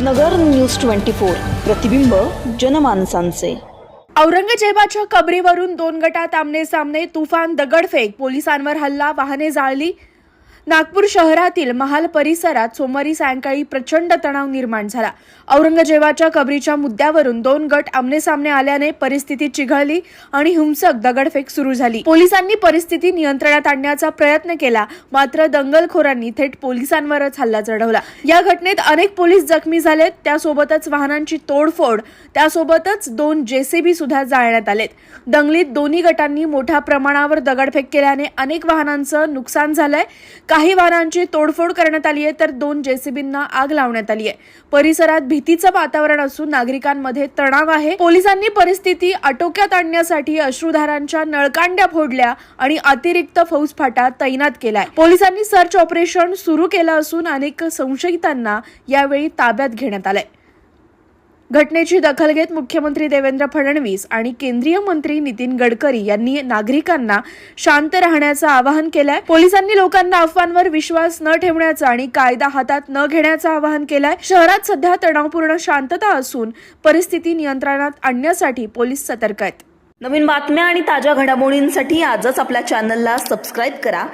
नगर news twenty four. प्रतिबिंब जनमानसांचे. औरंगजेबाच्या कबरीवरून दोन गटात आमने सामने तुफान दगडफेक. पोलिसांवर हल्ला वाहने जाळली. नागपूर शहरातील महाल परिसरात सोमवारी सायंकाळी प्रचंड तणाव निर्माण झाला. औरंगजेबाच्या कबरीच्या मुद्द्यावरून दोन गट आमनेसामने आल्याने परिस्थिती चिघळली आणि हिंसक दगडफेक सुरू झाली. पोलिसांनी परिस्थिती नियंत्रणात आणण्याचा प्रयत्न केला मात्र दंगलखोरांनी थेट पोलिसांवरच हल्ला चढवला. या घटनेत अनेक पोलीस जखमी झालेत त्यासोबतच वाहनांची तोडफोड त्यासोबतच दोन जेसीबी सुद्धा जाळण्यात आलेत. दंगलीत दोन्ही गटांनी मोठ्या प्रमाणावर दगडफेक केल्याने अनेक वाहनांचं नुकसान झालंय. काही वाहनांची तोडफोड करण्यात आली आहे तर दोन जेसीबींना आग लावण्यात आली आहे. परिसरात भीतीचं वातावरण असून नागरिकांमध्ये तणाव आहे. पोलिसांनी परिस्थिती आटोक्यात आणण्यासाठी अश्रुधारांच्या नळकांड्या फोडल्या आणि अतिरिक्त फौजफाटा तैनात केलाय. पोलिसांनी सर्च ऑपरेशन सुरू केलं असून अनेक संशयितांना यावेळी ताब्यात घेण्यात आलंय. घटनेची दखल घेत मुख्यमंत्री देवेंद्र फडणवीस आणि केंद्रीय मंत्री नितीन गडकरी यांनी नागरिकांना शांत राहण्याचं आवाहन केलंय. पोलिसांनी लोकांना अफवांवर विश्वास न ठेवण्याचं आणि कायदा हातात न घेण्याचं आवाहन केलंय. शहरात सध्या तणावपूर्ण शांतता असून परिस्थिती नियंत्रणात आणण्यासाठी पोलीस सतर्क आहेत. नवीन बातम्या आणि ताज्या घडामोडींसाठी आजच आपल्या चॅनलला सबस्क्राईब करा.